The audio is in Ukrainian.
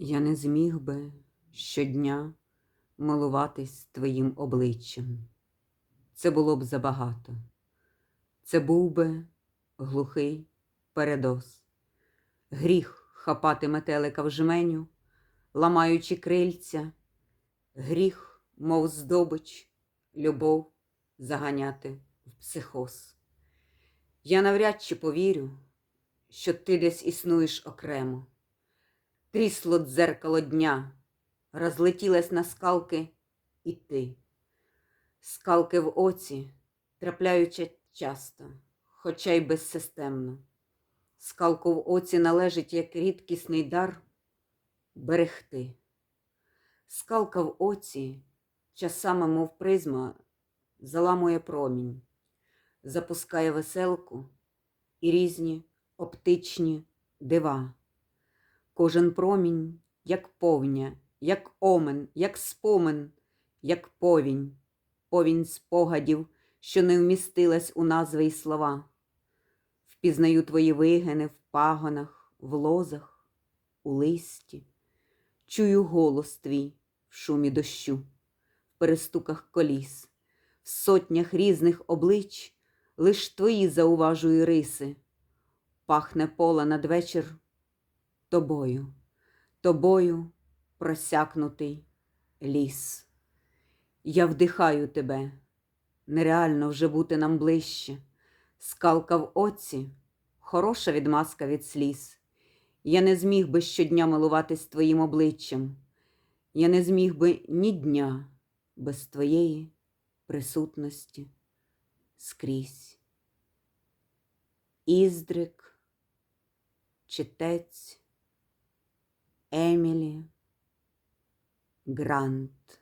Я не зміг би щодня милуватись твоїм обличчям. Це було б забагато. Це був би глухий передоз. Гріх хапати метелика в жменю, ламаючи крильця, гріх, мов здобич, любов заганяти в психоз. Я навряд чи повірю, що ти десь існуєш окремо. Трісло дзеркало дня, розлетілась на скалки і ти. Скалки в оці трапляються часто, хоча й безсистемно. Скалку в оці належить як рідкісний дар берегти. Скалка в оці часами, мов призма, заламує промінь, запускає веселку і різні оптичні дива. Кожен промінь, як повня, як омен, як спомин, як повінь, повінь спогадів, що не вмістилась у назви й слова. Впізнаю твої вигини в пагонах, в лозах, у листі, чую голос твій в шумі дощу, в перестуках коліс, в сотнях різних облич, лиш твої зауважую риси, пахне поле надвечір тобою, тобою просякнутий ліс. Я вдихаю тебе, нереально вже бути нам ближче. Скалка в оці, хороша відмазка від сліз. Я не зміг би щодня милуватись твоїм обличчям. Я не зміг би ні дня без твоєї присутності скрізь. Іздрик, читець, Емілі Грант.